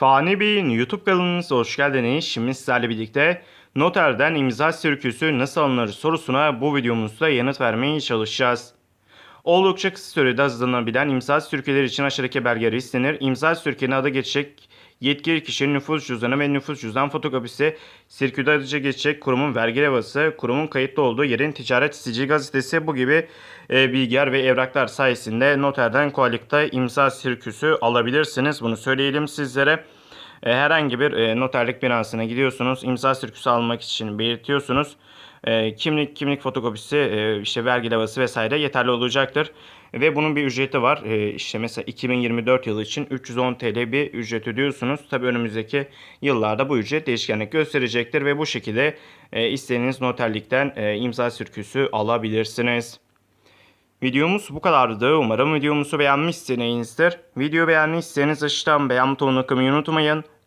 Fani Bey'in YouTube kanalınıza hoş geldiniz. Şimdi sizlerle birlikte noterden imza sirküsü nasıl alınır sorusuna bu videomuzda yanıt vermeye çalışacağız. Oldukça kısa sürede hazırlanabilen imza sürküleri için aşağıdaki belgeler istenir. İmza sürkülerine adı geçecek yetkili kişinin nüfus cüzdanı ve nüfus cüzdan fotokopisi, sirküde adıca geçecek kurumun vergi levhası, kurumun kayıtlı olduğu yerin ticaret sicil gazetesi bu gibi e, bilgiler ve evraklar sayesinde noterden kolaylıkla imza sirküsü alabilirsiniz. Bunu söyleyelim sizlere. E, herhangi bir e, noterlik binasına gidiyorsunuz. imza sirküsü almak için belirtiyorsunuz. E, kimlik kimlik fotokopisi, e, işte vergi levhası vesaire yeterli olacaktır. Ve bunun bir ücreti var. E, işte mesela 2024 yılı için 310 TL bir ücret ödüyorsunuz. Tabii önümüzdeki yıllarda bu ücret değişkenlik gösterecektir ve bu şekilde e, istediğiniz noterlikten e, imza sirküsü alabilirsiniz. Videomuz bu kadardı. Umarım videomuzu beğenmişsinizdir. Video beğendiyseniz aşağıdan beğen butonuna tıklamayı unutmayın.